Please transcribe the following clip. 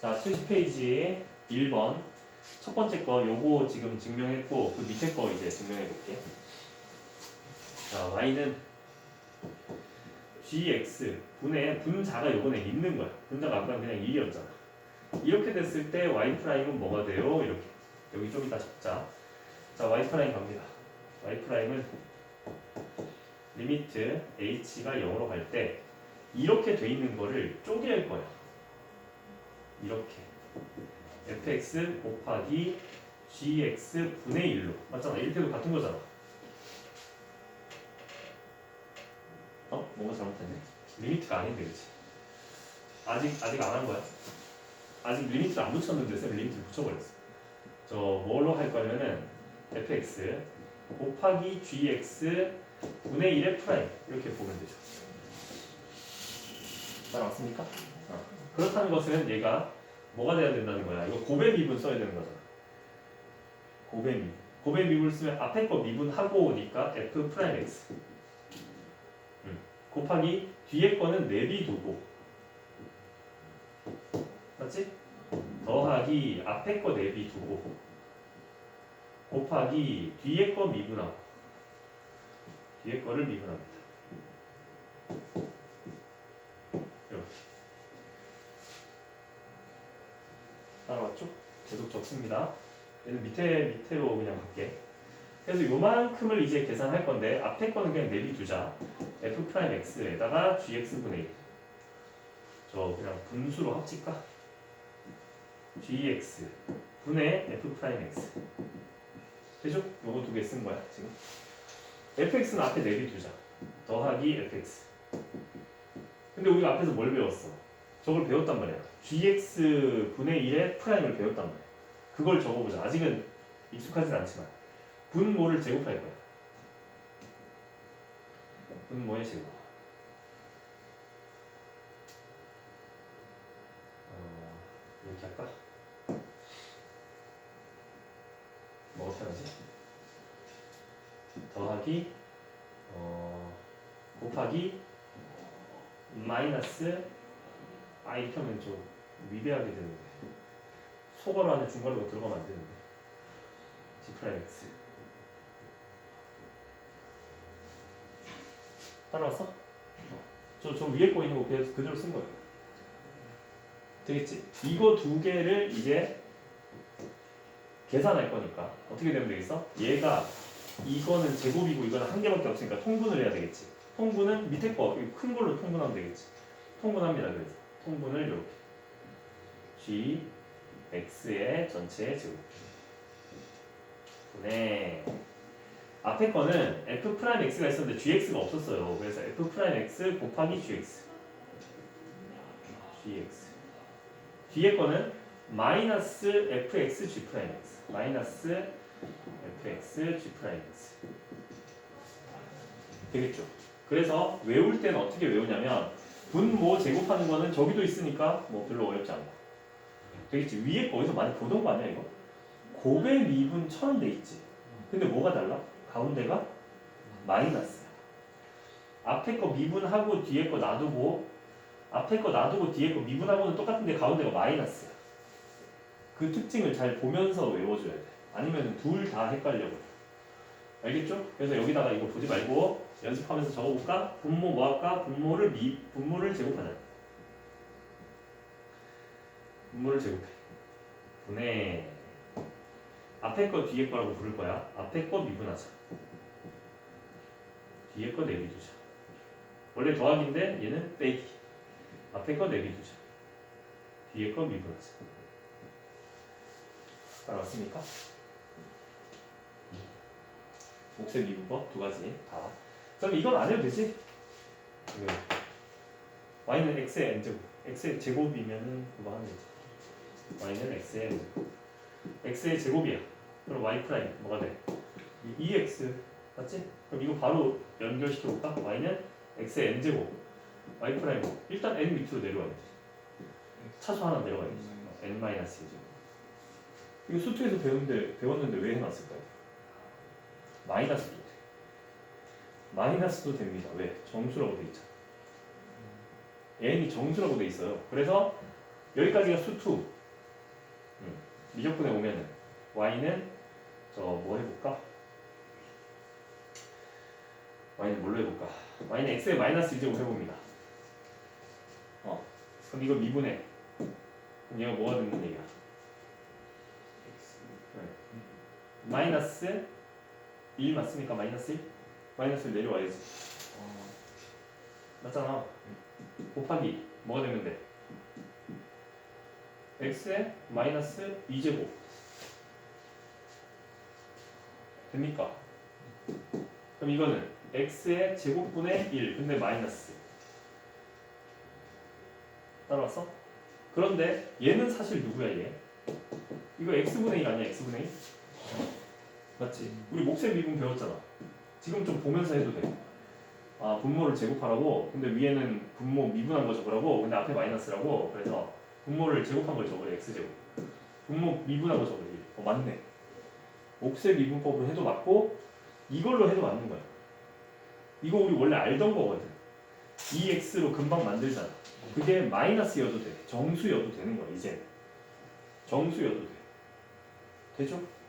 자, 70페이지 1번. 첫 번째 거 요거 지금 증명했고 그 밑에 거 이제 증명해 볼게. 자, y는 gx 분의 분자가 요번에 있는 거야. 분자가 아까 그냥 1이었잖아. 이렇게 됐을 때 y 프라임은 뭐가 돼요? 이렇게. 여기 좀 이따 적자. 자, y 프라임 갑니다. y 프라임은 리미트 h가 0으로 갈 때 이렇게 돼 있는 거를 쪼갤 거야. 이렇게 fx 곱하기 gx 분의 1로 맞잖아. 이렇게도 같은 거잖아. 어? 뭔가 잘못됐네. 리미트가 아닌데 그치? 아직 아직 안 한 거야. 아직 리미트를 안 붙였는데 쌤 리미트를 붙여버렸어. 저 뭘로 할 거냐면은 fx 곱하기 gx 분의 1의 프라임 이렇게 보면 되죠. 따라왔습니까? 어. 그렇다는 것은 얘가 뭐가 돼야 된다는 거야. 이거 고배 미분 써야 되는 거잖아. 고배 미분. 고배 미분을 쓰면 앞에 거 미분하고 오니까 f 프라임 x 음. 곱하기 뒤에 거는 내비두고 맞지? 더하기 앞에 거 내비두고 곱하기 뒤에 거 미분하고 뒤에 거를 미분합니다. 이렇게 따라왔죠? 계속 적습니다. 얘는 밑에 밑에로 그냥 갈게. 그래서 요만큼을 이제 계산할 건데 앞에 거는 그냥 내비두자. f 프라임 x에다가 gx 분의 1. 저 그냥 분수로 합칠까? gx 분의 f 프라임 x. 되죠? 요거 두 개 쓴 거야 지금. fx는 앞에 내비두자. 더하기 fx. 근데 우리가 앞에서 뭘 배웠어? 저걸 배웠단 말이야. gx 분의 1의 프라임을 배웠단 말이야. 그걸 적어보자. 아직은 익숙하진 않지만 분모를 제곱할 거야. 분모의 제곱. 어, 이렇게 할까? 뭐가 편하지? 더하기 어, 곱하기 마이너스 아 이렇게 하면 좀 위대하게 되는데 소괄호 안에 중괄호가 들어가면 안 되는데. G 프라임 x. 따라왔어? 저, 저 위에 거 있는 거 그대로, 그대로 쓴 거예요. 되겠지? 이거 두 개를 이제 계산할 거니까. 어떻게 되면 되겠어? 얘가 이거는 제곱이고 이거는 한 개밖에 없으니까 통분을 해야 되겠지. 통분은 밑에 거 큰 걸로 통분하면 되겠지. 통분합니다 그래서. 통분을 이렇게. G x의 전체 제곱. 분의 앞에 거는 f 프라임 x가 있었는데 gx가 없었어요. 그래서 f 프라임 x 곱하기 gx gx 뒤에 거는 마이너스 fx g x. 마이너스 fx g x. 되겠죠? 그래서 외울 때는 어떻게 외우냐면 분모 제곱하는 거는 저기도 있으니까 뭐 별로 어렵지 않고 되겠지 위에 거 어디서 많이 보던 거 아니야 이거 고배 미분처럼 돼 있지 근데 뭐가 달라 가운데가 마이너스야 앞에 거 미분하고 뒤에 거 놔두고 앞에 거 놔두고 뒤에 거 미분하고는 똑같은데 가운데가 마이너스야 그 특징을 잘 보면서 외워줘야 돼 아니면 둘 다 헷갈려 버려 알겠죠? 그래서 여기다가 이거 보지 말고 연습하면서 적어볼까? 분모 뭐 할까? 분모를 미 분모를 제곱하자. 분모를 제곱해. 분해. 앞에 거 뒤에 거라고 부를 거야. 앞에 거 미분하자. 뒤에 거 내비두자. 원래 더하기인데 얘는 빼기. 앞에 거 내비두자. 뒤에 거 미분하자. 따라왔습니까? 옥색 미분법 두 가지 다. 그럼 이건 안 해도 되지? 그 y는 x의 n 제곱, x의 제곱이면은 그거 하면 되지. Y는 x의 n 제곱. x의 제곱이야. 그럼 y 프라임 뭐가 돼? 2x 맞지? 그럼 이거 바로 연결시켜 볼까? y는 x의 n 제곱. y 프라임 일단 n 밑으로 내려와야 돼. 차수 하나 내려가야 돼. n 마이너스 1 이거 수투에서 배웠는데 배웠는데 왜 해놨을까요? 마이너스도 돼. 마이너스도 됩니다. 왜? 정수라고 돼 있잖아. n이 정수라고 돼 있어요. 그래서 여기까지가 수투. 음. 미적분에 오면은 y는 저 뭐 해볼까? y는 뭘로 해볼까? y는 x에 마이너스 1제곱 해봅니다. 어. 그럼 이거 미분해. 그럼 얘가 뭐가 되는 얘기야? 마이너스 1 맞습니까? 마이너스 1? 마이너스 1 내려와야지. 맞잖아. 곱하기 뭐가 되면 돼? X에 마이너스 2제곱 됩니까? 그럼 이거는 x의 제곱분의 1 근데 마이너스 따라왔어? 그런데 얘는 사실 누구야 얘? 이거 x분의 1 아니야 x분의 1? 맞지? 우리 목셈 미분 배웠잖아 지금 좀 보면서 해도 돼 아, 분모를 제곱하라고. 근데 위에는 분모 미분한 거 적으라고. 근데 앞에 마이너스라고. 그래서 분모를 제곱한 걸 적으래. x 제곱. 분모 미분한 거 적으래. 어, 맞네. 옥새 미분법으로 해도 맞고 이걸로 해도 맞는 거야. 이거 우리 원래 알던 거거든. 이 x로 금방 만들잖아. 그게 마이너스여도 돼. 정수여도 되는 거야. 이제 정수여도 돼. 되죠? 음.